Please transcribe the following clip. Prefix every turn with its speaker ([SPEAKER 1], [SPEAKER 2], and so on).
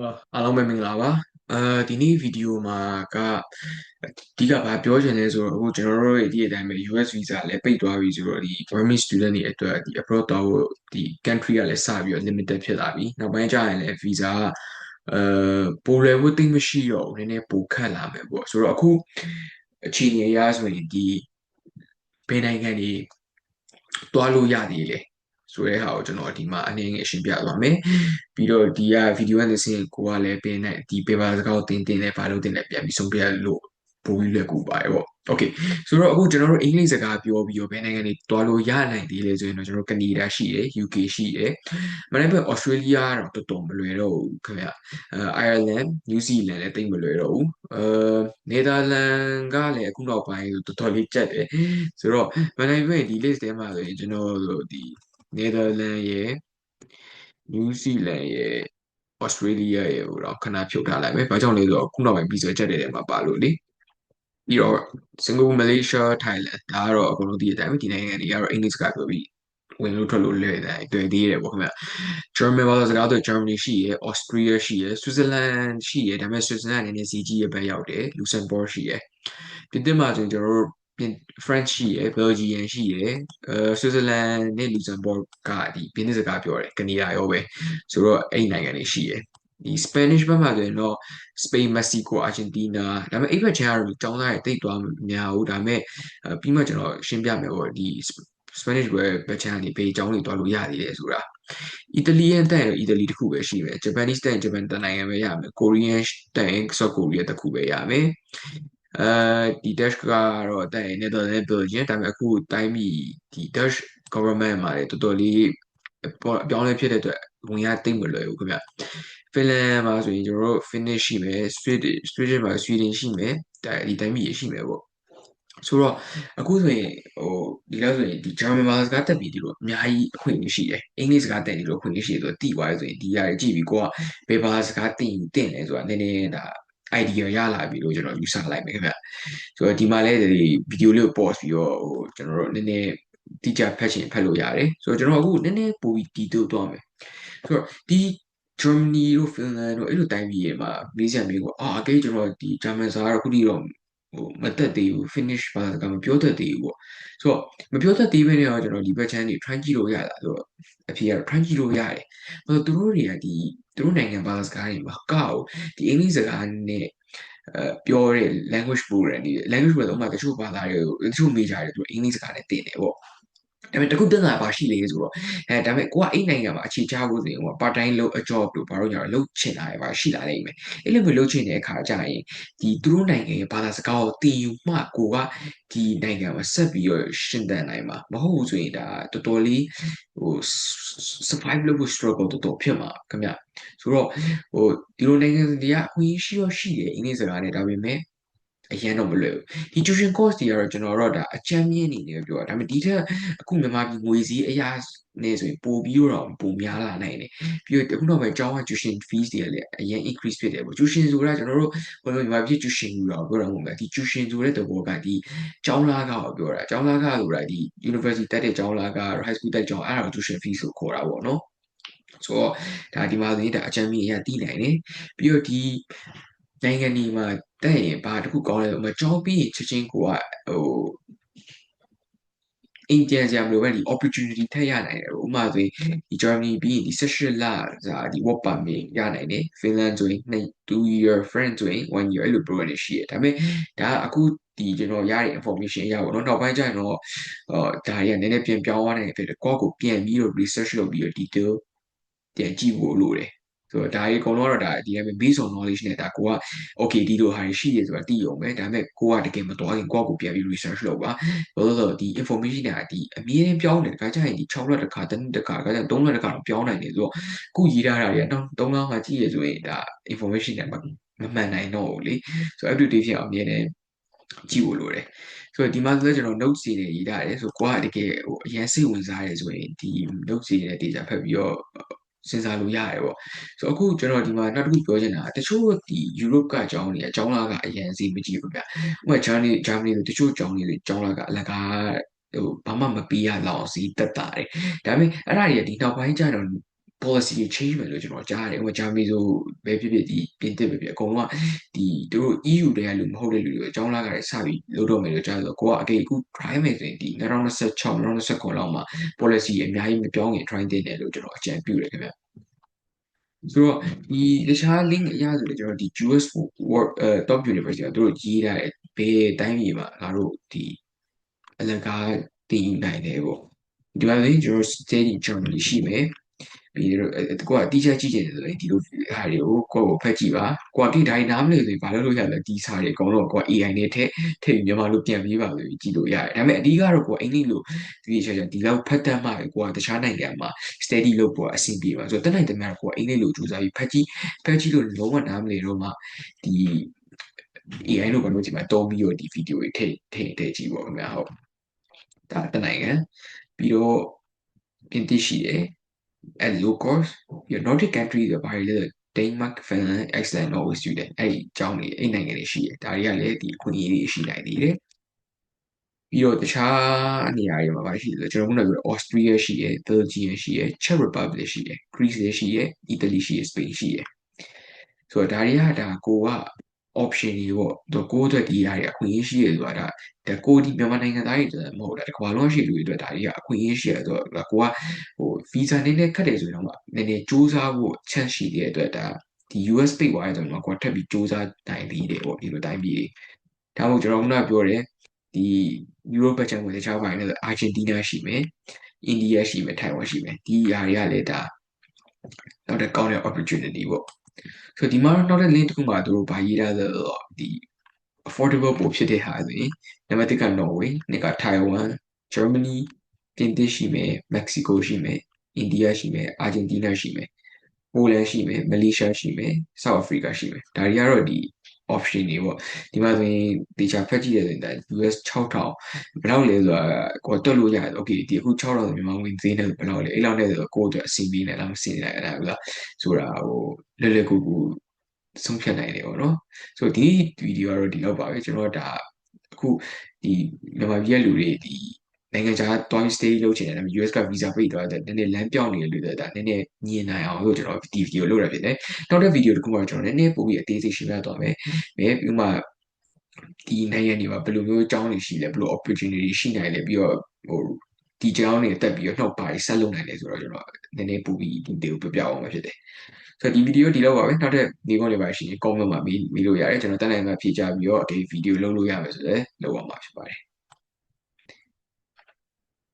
[SPEAKER 1] အာအားလုံးပဲမင်္ဂလာပါအာဒီနေ့ဗီဒီယိုမှာကအဓိကဘာပြောချင်လဲဆိုတော့အခုကျွန်တော်တို့ရဲ့ဒီအတိုင်းပဲ US visa လည်းပိတ်သွားပြီဆိုတော့ဒီ Burmese student တွေအတွက်ဒီ abroad တော့ဒီ country ကလည်းစပြီးတော့ limited ဖြစ်လာပြီနောက်ပိုင်းကျရင်လည်း visa ကအဲပိုလွယ်ဖို့တိတ်မရှိတော့ဘူးနည်းနည်းပိုခက်လာမယ်ပေါ့ဆိုတော့အခုအခြေအနေအရဆိုရင်ဒီဘယ်နိုင်ငံတွေတွားလို့ရသေးလဲ ဆိုတဲ့ဟာကိုကျွန်တော်ဒီမှာအနေငယ်ရှင်းပြသွားမယ်ပြီးတော့ဒီကဗီဒီယိုကနေစင်ကိုကလည်းပင်နဲ့ဒီ paper စကားကိုတင်တင်နဲ့ဘာလို့တင်လဲပြန်ပြီးဆုံးပြလို့ပိုပြီးလွယ်ကူပါတယ်ပေါ့ okay ဆိုတော့အခုကျွန်တော်တို့အင်္ဂလိပ်စကားပြောပြီးတော့ဘယ်နိုင်ငံတွေတွားလို့ရနိုင်သေးလဲဆိုရင်တော့ကျွန်တော်တို့ကနေဒါရှိတယ် UK ရှိတယ်မနေ့က Australia တော့တော်တော်မလွယ်တော့ဘူးခင်ဗျအဲ Ireland New Zealand လည်းတိတ်မလွယ်တော့ဘူးအဲ Netherlands ကလည်းအခုနောက်ပိုင်းတော်တော်လေးကြက်တယ်ဆိုတော့မနေ့ကဒီ list ထဲမှာဆိုရင်ကျွန်တော်တို့ဒီ Netherlands ရဲ့ New Zealand ရဲ့ Australia ရဲ့ဟိုတော့ခဏဖြုတ်ထားလိုက်မယ်။ဘာကြောင့်လဲဆိုတော့ခုနောက်ပိုင်းပြီးဆိုချက်တဲ့ထဲမှာပါလို့လေ။ပြီးတော့ Singapore Malaysia Thailand ဒါကတော့အကုန်လုံးဒီအတိုင်းပဲဒီနိုင်ငံတွေကတော့အင်္ဂလိပ်စကားပြောပြီးဝင်လို့ထွက်လို့လွယ်တယ်တွေ့သေးတယ်ပေါ့ခင်ဗျ။ German ဘာသာစကားဆို Germany ရှိရယ် Austria ရှိရယ် Switzerland ရှိရယ်ဒါပေမဲ့ Switzerland နည်းနည်းစီကြီးရဲ့ဘက်ရောက်တယ် Luxembourg ရှိရယ်ပြင်သစ်မှာဆိုရင်ကျွန်တော်တို့ French ရှိရယ် Belgian ရှိရယ်အဲ Switzerland နဲ့ Luxembourg ကဒီပြင်သစ်စကားပြောတယ်ကနေဒါရောပဲဆိုတော့အဲ့ဒီနိုင်ငံတွေရှိရယ်ဒီ Spanish ဘက်မှာဆိုရင်တော့ Spain Mexico Argentina ဒါပေမဲ့အဲ့ဘက်ချမ်းကတော့ကျောင်းသားတွေတိတ်သွားမများဘူးဒါပေမဲ့ပြီးမှကျွန်တော်ရှင်းပြမယ်ပေါ့ဒီ Spanish ဘက်ဘက်ချမ်းနေဘေးကျောင်းတွေသွားလို့ရသေးတယ်ဆိုတာအီတလီယန်တက်ရင်အီတလီတစ်ခုပဲရှိမယ်ဂျပန်နီးတက်ရင်ဂျပန်တနိုင်ငံပဲရမယ်ကိုရီးယန်တက်ရင်ဆော့ကိုရီးယားတစ်ခုပဲရမယ် အဲဒီ Dutch ကတော့တက်ရင် Netherlands Belgium ဒါပေမဲ့အခုတိုင်းပြည်ဒီ Dutch government မှာလည်းတော်တော်လေးပြောင်းလဲဖြစ်တဲ့အတွက်ဝင်ရတိတ်မလွယ်ဘူးခင်ဗျဖင်လန်မှာဆိုရင်ကျွန်တော်တို့ Finnish ရှိမယ် Swedish Swedish မှာ Sweden ရှိမယ်ဒါဒီတိုင်းပြည်ရှိမယ်ပေါ့ဆိုတော့အခုဆိုရင်ဟိုဒီလောက်ဆိုရင်ဒီ German ဘာသာစကားတက်ပြီးဒီလိုအများကြီးအခွင့်အရေးရှိတယ်အင်္ဂလိပ်စကားတက်ဒီလိုအခွင့်အရေးရှိတယ်ဆိုတော့တိသွားရဆိုရင်ဒီຢာကြည့်ပြီးကိုကဘယ်ဘာသာစကားတင်တင်လဲဆိုတာနည်းနည်းဒါ idea ရလာပြီလို့ကျွန်တော်ယူဆလိုက်မယ်ခင်ဗျဆိုတော့ဒီမှာလည်းဒီဗီဒီယိုလေးကို pause ပြီးတော့ဟိုကျွန်တော်တို့နည်းနည်းတိကျဖတ်ချင်ဖတ်လို့ရတယ်ဆိုတော့ကျွန်တော်အခုနည်းနည်းပိုပြီးတီးတိုးသွားမယ်ဆိုတော့ဒီ Germany တို့ Finland တို့အဲ့လိုတိုင်းပြည်တွေမှာမေးစရာမေးကိုအာအကေကျွန်တော်ဒီ German စာကတော့ခုထိတော့ဟိုမတက်သေးဘူး finish ဘာသာကမပြောတတ်သေးဘူးပေါ့ဆိုတော့မပြောတတ်သေးဘဲနဲ့တော့ကျွန်တော်ဒီဘက်ချမ်းတွေ try ကြည့်လို့ရတာဆိုတော့အဖေကတော့ try ကြည့်လို့ရတယ်ဘာလို့သူတို့တွေကဒီ သူတို့နိုင်ငံဘာသာစကားတွေမှာကောက်ဒီအင်္ဂလိပ်စကားနဲ့အဲပြောတဲ့ language program တွေ language program ဥပမာတချို့ဘာသာတွေကိုတချို့ major တွေသူအင်္ဂလိပ်စကားနဲ့တင်တယ်ပေါ့ ဒါပေမဲ့တခုတက်တာပါရှိလေဆိုတော့အဲဒါပေမဲ့ကိုကအဲ့နိုင်ငံမှာအခြေချဖို့ဆိုရင်ဟို part time လုပ် a job လို့ဘာလို့ညာလုပ်ချင်တာရပါရှိလာနိုင်မယ်အဲ့လိုမျိုးလုပ်ချင်တဲ့အခါကျရင်ဒီသူတို့နိုင်ငံရဲ့ဘာသာစကားကိုသင်ယူမှကိုကဒီနိုင်ငံမှာဆက်ပြီးတော့ရှင်းတန်နိုင်မှာမဟုတ်ဘူးဆိုရင်ဒါတော်တော်လေးဟို survive လုပ်ဖို့ struggle တော်တော်ဖြစ်မှာခင်ဗျဆိုတော့ဟိုဒီလိုနိုင်ငံတွေကအခွင့်အရေးရှိရရှိတယ်အင်္ဂလိပ်စကားနဲ့ဒါပေမဲ့ အရင်တော့မလွယ်ဘူးဒီ tuition course တွေကတော့ကျွန်တော်တို့ဒါအချမ်းမြင့်နေတယ်ပြောတာဒါပေမဲ့ဒီထက်အခုမြန်မာပြည်ငွေစည်းအရာနဲ့ဆိုရင်ပိုပြီးတော့ပိုများလာနိုင်တယ်ပြီးတော့အခုတော့ပဲကျောင်းက tuition fees တွေလည်းအရင် increase ဖြစ်တယ်ပေါ့ tuition ဆိုတာကျွန်တော်တို့ဘယ်လိုမြန်မာပြည် tuition ယူတော့ပြောတာမဟုတ်ဘူးဒီ tuition ဆိုတဲ့သဘောကဒီကျောင်းလာကကိုပြောတာကျောင်းလာကဆိုတာဒီ university တက်တဲ့ကျောင်းလာက high school တက်ကျောင်းအဲ့ဒါကို tuition fees ကိုခေါ်တာပေါ့နော်ဆိုတော့ဒါဒီမှာဆိုရင်ဒါအချမ်းမြင့်အရာတည်နိုင်တယ်ပြီးတော့ဒီနိုင်ငံဒီမှာ တက်ရင်ဘာတစ်ခုကောင်းလဲဆိုတော့ကြောင်းပြီးရင်ချက်ချင်းကိုကဟိုအင်ဂျင်စရာမလိုပဲဒီ opportunity ထက်ရနိုင်တယ်ဥပမာဆိုရင်ဒီ Germany ပြီးရင်ဒီ18လစာဒီ work permit ရနိုင်တယ် Finland ဆိုရင်2 year France ဆိုရင်1 year အဲ့လို program တွေရှိတယ်ဒါပေမဲ့ဒါအခုဒီကျွန်တော်ရတဲ့ information ရပါတော့နောက်ပိုင်းကျရင်တော့ဟောဒါတွေကနည်းနည်းပြန်ပြောင်းသွားနိုင်တယ်ကိုယ့်ကိုပြန်ပြီးတော့ research လုပ်ပြီးတော့ detail ပြန်ကြည့်ဖို့လိုတယ် ဆိုတော့ဒါကြီးအကုန်လုံးတော့ဒါဒီ based on knowledge နဲ့ဒါကိုက okay ဒီလိုဟာရှိရဆိုတာသိရုံပဲဒါပေမဲ့ကိုကတကယ်မတော်ရင်ကိုကကိုပြန်ပြီး research လုပ်ပါဘာလို့လဲဆိုတော့ဒီ information တွေကဒီအမြဲတမ်းပြောင်းတယ်တခါကျရင်ဒီ6လတစ်ခါတစ်နှစ်တစ်ခါတခါကျ3လတစ်ခါတော့ပြောင်းနိုင်တယ်ဆိုတော့ခုရေးထားတာတွေကနောက်3လမှကြည့်ရဆိုရင်ဒါ information တွေမမှန်နိုင်တော့ဘူးလေဆိုတော့ update ဖြစ်အောင်အမြဲတမ်းကြည့်ဖို့လိုတယ်ဆိုတော့ဒီမှာဆိုတော့ကျွန်တော် notes တွေရေးထားတယ်ဆိုကိုကတကယ်ဟိုအရင်စိတ်ဝင်စားတယ်ဆိုရင်ဒီ notes တွေနဲ့ data ဖတ်ပြီးတော့ စဉ်းစားလို့ရတယ်ပေါ့ဆိုတော့အခုကျွန်တော်ဒီမှာနောက်တစ်ခုပြောချင်တာတချို့ဒီ Europe ကအကြောင်းတွေအကြောင်းလားကအရင်စီမကြည့်ဘူးဗျဥပမာ Germany Germany တို့တချို့အကြောင်းတွေအကြောင်းလားကအလကားဟိုဘာမှမပေးရလောက်စီတက်တာတယ်ဒါပေမဲ့အဲ့ဒါတွေကဒီနောက်ပိုင်းကျတော့ policy တွေ change မယ်လို့ကျွန်တော်ကြားရတယ်။ဟိုဂျာမနီဆိုပဲဖြစ်ဖြစ်ဒီပြင်သစ်ပဲဖြစ်အကုန်လုံးကဒီသူတို့ EU တွေကလူမဟုတ်တဲ့လူတွေအကြောင်းလာကြတယ်စပြီးလုပ်တော့မယ်လို့ကြားဆိုကိုကအကေအခု try မယ်ဆိုရင်ဒီ2026 2029လောက်မှာ policy အများကြီးမပြောင်းရင် try တင်တယ်လို့ကျွန်တော်အကြံပြုတယ်ခင်ဗျ။ဆိုတော့ဒီတခြား link အရဆိုလည်းကျွန်တော်ဒီ US World Top University ကတို့ရေးထားတဲ့ဘယ်တိုင်းပြည်မှာငါတို့ဒီအလကားတည်နိုင်တယ်ပေါ့ဒီမှာလေကျွန်တော် study Germany ရှိမယ် ပြီးတော့ကိုကတီးချကြည့်ချင်တယ်ဆိုရင်ဒီလိုဟာတွေကိုကိုယ့်ကိုဖက်ကြည့်ပါကိုကဒီတိုင်းနားမလည်ဆိုရင်ဘာလို့လို့ရလဲဒီစာတွေအကုန်လုံးကိုက AI နဲ့ထည့်ထည့်မြန်မာလိုပြန်ပြီးပါလို့ကြည့်လို့ရတယ်ဒါပေမဲ့အဓိကတော့ကိုကအင်္ဂလိပ်လိုဒီချာချာဒီလောက်ဖတ်တတ်မှကိုကတခြားနိုင်ငံမှာ study လုပ်ဖို့အဆင်ပြေပါဆိုတော့တနိုင်တမန်ကိုကအင်္ဂလိပ်လိုကြိုးစားပြီးဖတ်ကြည့်ဖတ်ကြည့်လို့လုံးဝနားမလည်တော့မှဒီ AI လို့ဘာလို့ဒီမှာတုံးပြီးတော့ဒီဗီဒီယိုတွေထည့်ထည့်ထည့်ကြည့်ပေါ့ခင်ဗျာဟုတ်ဒါတနိုင်ငံပြီးတော့ပြင်သစ်ရှိတယ် at low cost ပြီးတော့ Nordic country တွေဘာတွေလဲ Denmark, Finland, Iceland, Norway, Sweden အဲ့ဒီအကြောင်းတွေအဲ့နိုင်ငံတွေရှိတယ်ဒါတွေကလည်းဒီအခွင့်အရေးတွေရှိနိုင်သေးတယ်ပြီးတော့တခြားနေရာတွေမှာပါရှိတယ်ကျွန်တော်တို့က Austria ရှိတယ် Belgium ရှိတယ် Czech Republic ရှိတယ် Greece လည်းရှိတယ် Italy ရှိတယ် Spain ရှိတယ်ဆိုတော့ဒါတွေကဒါကိုက option တွေပေါ့တော့ကိုယ့်အတွက်ဒီအရာတွေအခွင့်အရေးရှိရဆိုတာဒါကိုဒီမြန်မာနိုင်ငံသားတွေအတွက်မဟုတ်တာတကဘာလုံးရှိလူတွေအတွက်ဒါတွေကအခွင့်အရေးရှိရတော့ကိုကဟို visa နည်းနည်းခက်တယ်ဆိုရင်တော့နည်းနည်းစူးစမ်းဖို့ chance ရှိတဲ့အတွက်ဒါဒီ US ပိတ်သွားတယ်ဆိုတော့ကိုကထပ်ပြီးစူးစမ်းနိုင်သေးတယ်ပေါ့ဒီလိုတိုင်းပြည်တွေဒါမှမဟုတ်ကျွန်တော်ခုနပြောတယ်ဒီ Europe ဘက်ချမ်းကိုတခြားပိုင်းနဲ့အာဂျင်တီးနားရှိမယ်အိန္ဒိယရှိမယ်ထိုင်ဝမ်ရှိမယ်ဒီအရာတွေကလည်းဒါနောက်တစ်ကောင်းတဲ့ opportunity ပေါ့ ဆိုဒီမှာနောက်တဲ့ link တစ်ခုမှာသူတို့ဗာရေးထားတဲ့ဒီ affordable ပို့ဖြစ်တဲ့ဟာဆိုရင်နံပါတ်1က Norway နှစ်က Taiwan Germany ပြင်သစ်ရှိမယ် Mexico ရှိမယ်အိန္ဒိယရှိမယ် Argentina ရှိမယ်ပိုလန်ရှိမယ်မလေးရှားရှိမယ် South Africa ရှိမယ်ဒါတွေကတော့ဒီ option တွေပေါ့ဒီမှာဆိုရင်တေချာဖက်ကြည့်ရတဲ့ US 6000ဘယ်လောက်လဲဆိုတာကိုတွက်လို့ရတယ် okay ဒီအခု6000ဆိုမြန်မာငွေဈေးနဲ့ဘယ်လောက်လဲအဲ့လောက်နဲ့ဆိုကိုယ့်အတွက်အဆင်ပြေနေလားမဆင်နိုင်ဘူးလားဆိုတာဟိုလွယ်လွယ်ကူကူဆုံးဖြတ်နိုင်တယ်ပေါ့နော်ဆိုတော့ဒီဗီဒီယိုကတော့ဒီလောက်ပါပဲကျွန်တော်ဒါအခုဒီမြန်မာပြည်ရဲ့လူတွေဒီ နိုင်ငံခြားတွိုင်း stay လုပ်ချင်တယ်ဒါပေမဲ့ US က visa ပိတ်သွားတဲ့နည်းနည်းလမ်းပြောင်းနေလို့ဒါနည်းနည်းညင်နိုင်အောင်လို့ကျွန်တော်ဒီဗီဒီယိုလုပ်ရဖြစ်တယ်နောက်တဲ့ဗီဒီယိုတစ်ခုမှာကျွန်တော်နည်းနည်းပိုပြီးအသေးစိတ်ရှင်းပြသွားမယ်ပြီးပြီးမှဒီနိုင်ငံတွေမှာဘယ်လိုမျိုးအကြောင်းတွေရှိလဲဘယ်လို opportunity ရှိနိုင်လဲပြီးတော့ဟိုဒီကြောင်းတွေတက်ပြီးတော့နှုတ်ပါဆက်လုပ်နိုင်တယ်ဆိုတော့ကျွန်တော်နည်းနည်းပိုပြီးဒီတေကိုပြပြအောင်မှာဖြစ်တယ်ဆိုတော့ဒီဗီဒီယိုဒီလောက်ပါပဲနောက်ထပ်ဒီကောတွေပါရှိရင် comment မှာပြီးပြီးလို့ရတယ်ကျွန်တော်တက်နိုင်မှာဖြေချပြီးတော့ဒီဗီဒီယိုလုပ်လို့ရမယ်ဆိုလည်းလုပ်အောင်မှာဖြစ်ပါတယ်